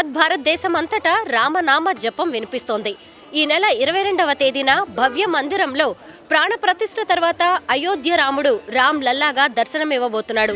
యావత్ భారతదేశం అంతటా రామనామ జపం వినిపిస్తోంది. ఈ నెల ఇరవై రెండవ తేదీన భవ్య మందిరంలో ప్రాణప్రతిష్ఠ తర్వాత అయోధ్య రాముడు రామ్ లల్లాగా దర్శనమివ్వబోతున్నాడు.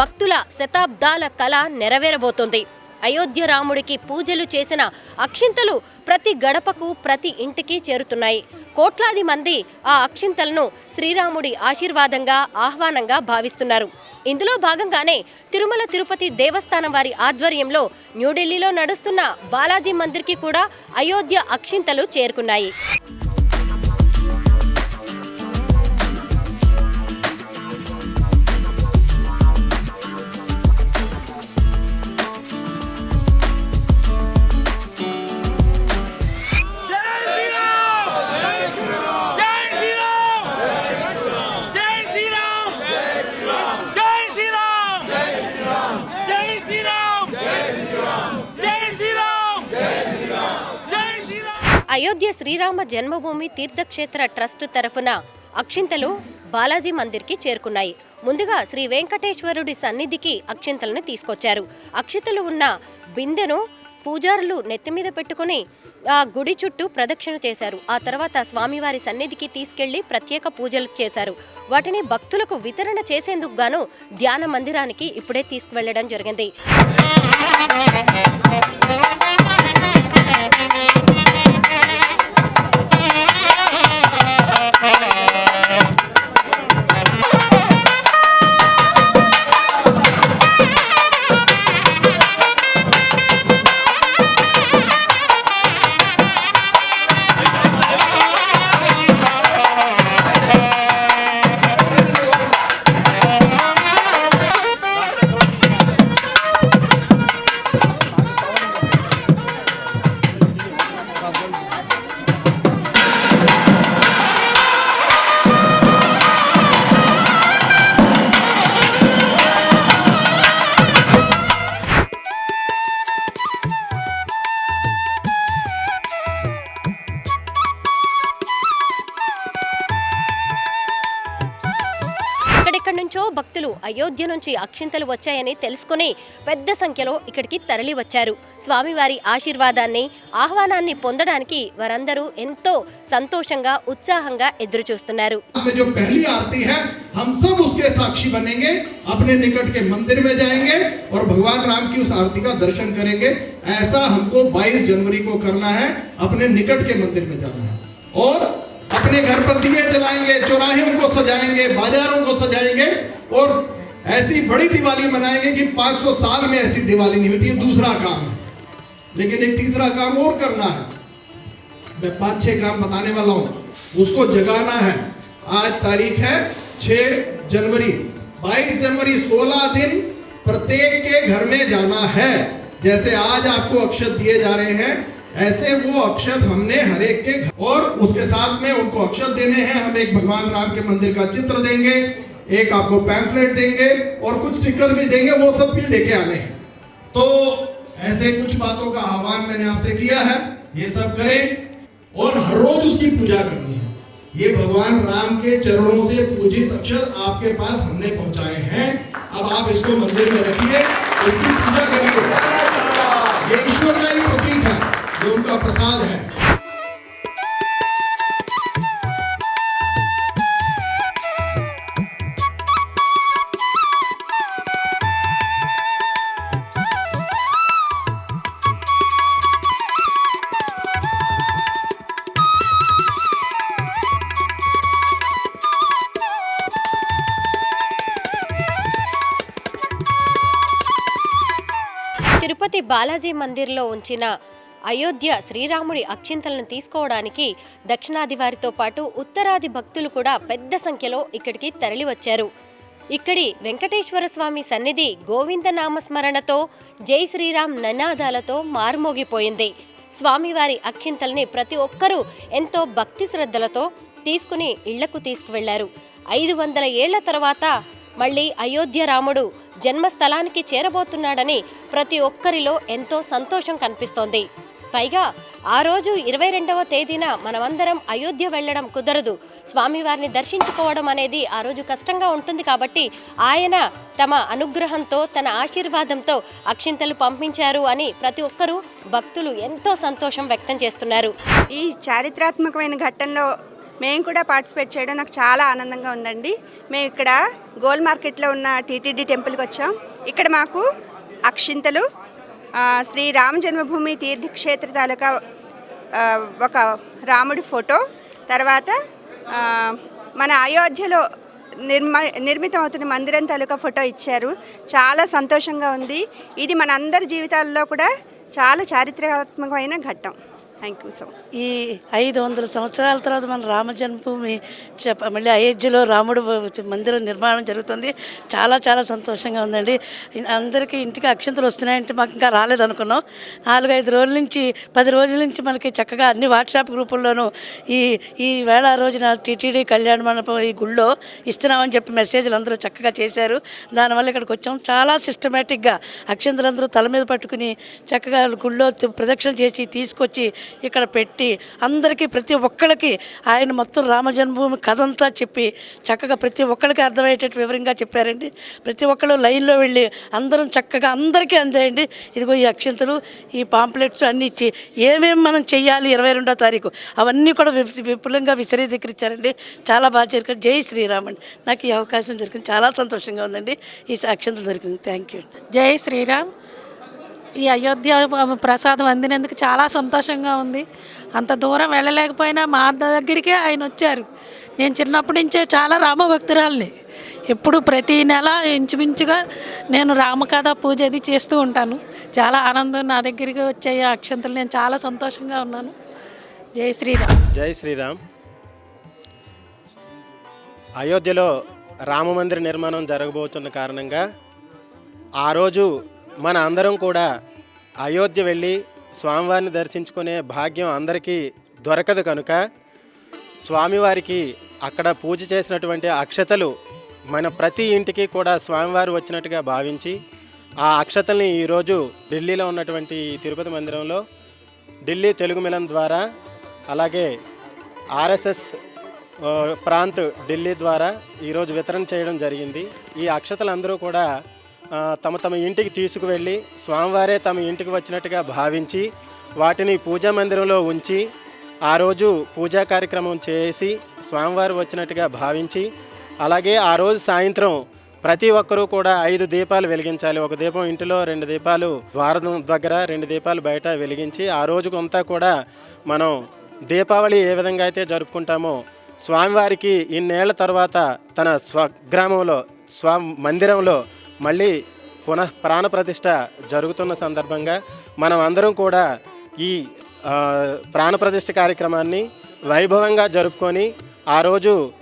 భక్తుల శతాబ్దాల కళ నెరవేరబోతోంది. అయోధ్య రాముడికి పూజలు చేసిన అక్షింతలు ప్రతి గడపకు ప్రతి ఇంటికి చేరుతున్నాయి. కోట్లాది మంది ఆ అక్షింతలను శ్రీరాముడి ఆశీర్వాదంగా ఆహ్వానంగా భావిస్తున్నారు. ఇందులో భాగంగానే తిరుమల తిరుపతి దేవస్థానం వారి ఆధ్వర్యంలో న్యూఢిల్లీలో నడుస్తున్న బాలాజీ మందిర్కి కూడా అయోధ్య అక్షింతలు చేరుకున్నాయి. అయోధ్య శ్రీరామ జన్మభూమి తీర్థక్షేత్ర ట్రస్ట్ తరఫున అక్షింతలు బాలాజీ మందిర్కి చేరుకున్నాయి. ముందుగా శ్రీ వెంకటేశ్వరుడి సన్నిధికి అక్షింతలను తీసుకొచ్చారు. అక్షింతలు ఉన్న బిందెను పూజారులు నెత్తిమీద పెట్టుకుని ఆ గుడి చుట్టూ ప్రదక్షిణ చేశారు. ఆ తర్వాత స్వామివారి సన్నిధికి తీసుకెళ్ళి ప్రత్యేక పూజలు చేశారు. వాటిని భక్తులకు వితరణ చేసేందుకు గాను ధ్యాన మందిరానికి ఇప్పుడే తీసుకువెళ్ళడం జరిగింది. భక్తులు అయోధ్య నుంచి అక్షింతలు వచ్చాయని తెలుసుకుని పెద్ద సంఖ్యలో ఇక్కడికి తరలి వచ్చారు స్వామివారి ఆశీర్వాదాన్ని ఆహ్వానాన్ని పొందడానికి వారందరూ ఎంతో సంతోషంగా ఉత్సాహంగా ఎదురుచూస్తున్నారు में जो पहली आरती है हम सब उसके साक्षी बनेंगे अपने निकट के मंदिर में जाएंगे और भगवान राम की उस आरती का दर्शन करेंगे ऐसा हमको 22 जनवरी को करना है अपने निकट के मंदिर में जाना है और अपने घर पर दिए जलाएंगे चौराहे को सजाएंगे बाजारों को सजाएंगे और ऐसी बड़ी दिवाली मनाएँगे कि 500 साल में ऐसी दिवाली नहीं होती, ये दूसरा काम है। लेकिन एक तीसरा काम और करना है। मैं पाँच छह काम बताने वाला हूँ। उसको जगाना है। आज तारीख है 6 जनवरी। 22 जनवरी 16 दिन प्रत्येक के घर में जाना है। जैसे आज आपको अक्षत दिए जा रहे हैं, ऐसे वो अक्षत हमने हर एक के और उसके साथ में उनको अक्षत देने हैं। हम एक भगवान राम के मंदिर का चित्र देंगे। एक आपको पैम्फलेट देंगे और कुछ स्टिकर भी देंगे, वो सब भी लेके आने। तो ऐसे कुछ बातों का आह्वान मैंने आपसे किया है, ये सब करें और हर रोज उसकी पूजा करनी है। ये भगवान राम के चरणों से पूजित अक्षर आपके पास हमने पहुँचाए हैं। अब आप इसको मंदिर में रखिए, इसकी पूजा करिए। ये ईश्वर का ही प्रतीक है जो उनका प्रसाद है। తిరుపతి బాలాజీ మందిర్లో ఉంచిన అయోధ్య శ్రీరాముడి అక్షింతలను తీసుకోవడానికి దక్షిణాది వారితో పాటు ఉత్తరాది భక్తులు కూడా పెద్ద సంఖ్యలో ఇక్కడికి తరలివచ్చారు. ఇక్కడి వెంకటేశ్వర స్వామి సన్నిధి గోవింద నామస్మరణతో జై శ్రీరామ్ నినాదాలతో మారుమోగిపోయింది. స్వామివారి అక్షింతల్ని ప్రతి ఒక్కరూ ఎంతో భక్తి శ్రద్ధలతో తీసుకుని ఇళ్ళకు తీసుకువెళ్ళారు. ఐదు వందల ఏళ్ళ తర్వాత మళ్ళీ అయోధ్య రాముడు జన్మస్థలానికి చేరబోతున్నాడని ప్రతి ఒక్కరిలో ఎంతో సంతోషం కనిపిస్తోంది. పైగా ఆ రోజు ఇరవై రెండవ తేదీన మనమందరం అయోధ్య వెళ్ళడం కుదరదు. స్వామివారిని దర్శించుకోవడం అనేది ఆ రోజు కష్టంగా ఉంటుంది కాబట్టి ఆయన తమ అనుగ్రహంతో తన ఆశీర్వాదంతో అక్షింతలు పంపించారు అని ప్రతి ఒక్కరూ భక్తులు ఎంతో సంతోషం వ్యక్తం చేస్తున్నారు. ఈ చారిత్రాత్మకమైన ఘట్టంలో మేము కూడా పార్టిసిపేట్ చేయడం నాకు చాలా ఆనందంగా ఉందండి. మేము ఇక్కడ గోల్ మార్కెట్లో ఉన్న టీటీడీ టెంపుల్కి వచ్చాం. ఇక్కడ మాకు అక్షింతలు శ్రీ రామ జన్మభూమి తీర్థక్షేత్ర తాలూకా ఒక రాముడి ఫోటో తర్వాత మన అయోధ్యలో నిర్మ నిర్మితం అవుతున్న మందిరం తాలూకా ఫోటో ఇచ్చారు. చాలా సంతోషంగా ఉంది. ఇది మన అందరి జీవితాల్లో కూడా చాలా చారిత్రాత్మకమైన ఘట్టం. థ్యాంక్ యూ సో ఈ ఐదు వందల సంవత్సరాల తర్వాత మన రామ జన్మభూమి చెప్ప- మళ్ళీ అయోధ్యలో రాముడు మందిరం నిర్మాణం జరుగుతుంది. చాలా చాలా సంతోషంగా ఉందండి. అందరికీ ఇంటికి అక్షంతలు వస్తున్నాయంటే మాకు ఇంకా రాలేదనుకున్నాం నాలుగైదు రోజుల నుంచి పది రోజుల నుంచి మనకి చక్కగా అన్ని వాట్సాప్ గ్రూపుల్లోనూ ఈ ఈ వేళ రోజున టీటీడీ కళ్యాణ మండపం ఈ గుళ్ళో ఇస్తున్నామని చెప్పి మెసేజ్లు అందరూ చక్కగా చేశారు. దానివల్ల ఇక్కడికి వచ్చాం. చాలా సిస్టమేటిక్గా అక్షంతలందరూ తల మీద పట్టుకుని చక్కగా గుళ్ళో ప్రదక్షిణ చేసి తీసుకొచ్చి ఇక్కడ పెట్టి అందరికీ ప్రతి ఒక్కరికి ఆయన మొత్తం రామ జన్మభూమి కథ అంతా చెప్పి చక్కగా ప్రతి ఒక్కరికి అర్థమయ్యేటట్టు వివరంగా చెప్పారండి. ప్రతి ఒక్కరు లైన్లో వెళ్ళి అందరం చక్కగా అందరికీ అందేయండి. ఇదిగో ఈ అక్షంతులు ఈ పాంప్లెట్స్ అన్నీ ఇచ్చి ఏమేమి మనం చెయ్యాలి ఇరవై రెండో తారీఖు అవన్నీ కూడా విప్- విపులంగా విశదీకరించారండి. చాలా బాగా జరిగారు జై శ్రీరామ్ అండి నాకు ఈ అవకాశం జరిగింది చాలా సంతోషంగా ఉందండి. ఈ అక్షంతలు దొరికింది. Thank you. జై శ్రీరామ్. ఈ అయోధ్య ప్రసాదం అందినందుకు చాలా సంతోషంగా ఉంది. అంత దూరం వెళ్ళలేకపోయినా మా దగ్గరికే ఆయన వచ్చారు. నేను చిన్నప్పటి నుంచే చాలా రామభక్తురాల్ని. ఎప్పుడు ప్రతి నెల ఇంచుమించుగా నేను రామకథ పూజ అది చేస్తూ ఉంటాను. చాలా ఆనందం నా దగ్గరికి వచ్చే అక్షంతలు. నేను చాలా సంతోషంగా ఉన్నాను. జై శ్రీరామ్. జై శ్రీరామ్. అయోధ్యలో రామ మందిర నిర్మాణం జరగబోతున్న కారణంగా ఆ రోజు మన అందరం కూడా అయోధ్య వెళ్ళి స్వామివారిని దర్శించుకునే భాగ్యం అందరికీ దొరకదు కనుక స్వామివారికి అక్కడ పూజ చేసినటువంటి అక్షతలు మన ప్రతి ఇంటికి కూడా స్వామివారు వచ్చినట్టుగా భావించి ఆ అక్షతల్ని ఈరోజు ఢిల్లీలో ఉన్నటువంటి తిరుపతి మందిరంలో ఢిల్లీ తెలుగు మిలం ద్వారా అలాగే ఆర్ఎస్ఎస్ ప్రాంత్ ఢిల్లీ ద్వారా ఈరోజు వితరణ చేయడం జరిగింది. ఈ అక్షతలందరూ కూడా తమ తమ ఇంటికి తీసుకువెళ్ళి స్వామివారే తమ ఇంటికి వచ్చినట్టుగా భావించి వాటిని పూజా మందిరంలో ఉంచి ఆ రోజు పూజా కార్యక్రమం చేసి స్వామివారు వచ్చినట్టుగా భావించి అలాగే ఆ రోజు సాయంత్రం ప్రతి ఒక్కరూ కూడా ఐదు దీపాలు వెలిగించాలి. ఒక దీపం ఇంటిలో రెండు దీపాలు ద్వారం దగ్గర రెండు దీపాలు బయట వెలిగించి ఆ రోజుకంతా కూడా మనం దీపావళి ఏ విధంగా అయితే జరుపుకుంటామో స్వామివారికి ఇన్నేళ్ళ తర్వాత తన స్వగ్రామంలో స్వ మందిరంలో మళ్ళీ పునః ప్రాణప్రతిష్ఠ జరుగుతున్న సందర్భంగా మనం అందరం కూడా ఈ ప్రాణప్రతిష్ఠ కార్యక్రమాన్ని వైభవంగా జరుపుకొని ఆ రోజు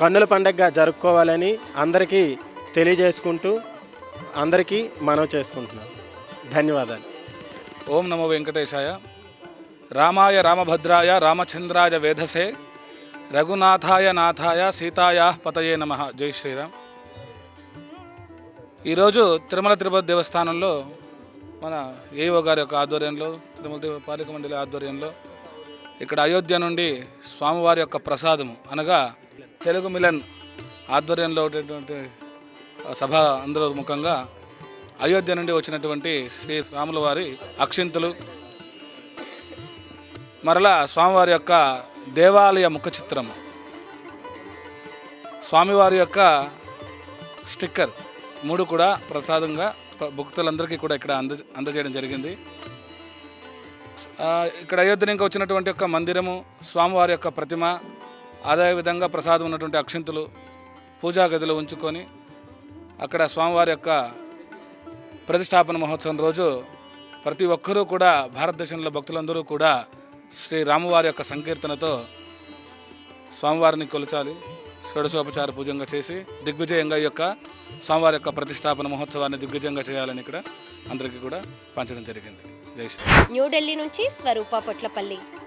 కన్నుల పండగగా జరుపుకోవాలని అందరికీ తెలియజేసుకుంటూ అందరికీ మనవి చేసుకుంటున్నాం. ధన్యవాదాలు. ఓం నమో వెంకటేశాయ. రామాయ రామభద్రాయ రామచంద్రాయ వేధసే. రఘునాథాయ నాథాయ సీతాయా పతయే నమ. జై శ్రీరామ్. ఈరోజు తిరుమల తిరుపతి దేవస్థానంలో మన ఏఓ గారి యొక్క ఆధ్వర్యంలో తిరుమల తిరుపతి పాలక మండలి ఆధ్వర్యంలో ఇక్కడ అయోధ్య నుండి స్వామివారి యొక్క ప్రసాదము అనగా తెలుగు మిలన్ ఆధ్వర్యంలో ఉండేటువంటి సభ అందరూ ముఖంగా అయోధ్య నుండి వచ్చినటువంటి శ్రీ రాముల వారి అక్షింతలు మరలా స్వామివారి యొక్క దేవాలయ ముఖ చిత్రము స్వామివారి యొక్క స్టిక్కర్ మూడు కూడా ప్రసాదంగా భక్తులందరికీ కూడా ఇక్కడ అంద అందజేయడం జరిగింది. ఇక్కడ అయోధ్య నుంచి వచ్చినటువంటి యొక్క మందిరము స్వామివారి యొక్క ప్రతిమ అదేవిధంగా ప్రసాదం ఉన్నటువంటి అక్షంతులు పూజా గదిలో ఉంచుకొని అక్కడ స్వామివారి యొక్క ప్రతిష్టాపన మహోత్సవం రోజు ప్రతి ఒక్కరూ కూడా భారతదేశంలో భక్తులందరూ కూడా శ్రీ రామవారి యొక్క సంకీర్తనతో స్వామివారిని కొలచాలి. షోడశోపచార పూజంగా చేసి దిగ్విజయంగా యొక్క స్వామివారి యొక్క ప్రతిష్టాపన మహోత్సవాన్ని దిగ్విజయంగా చేయాలని ఇక్కడ అందరికీ కూడా పంచడం జరిగింది. జై శ్రీ న్యూఢిల్లీ నుంచి స్వరూప పొట్లపల్లి.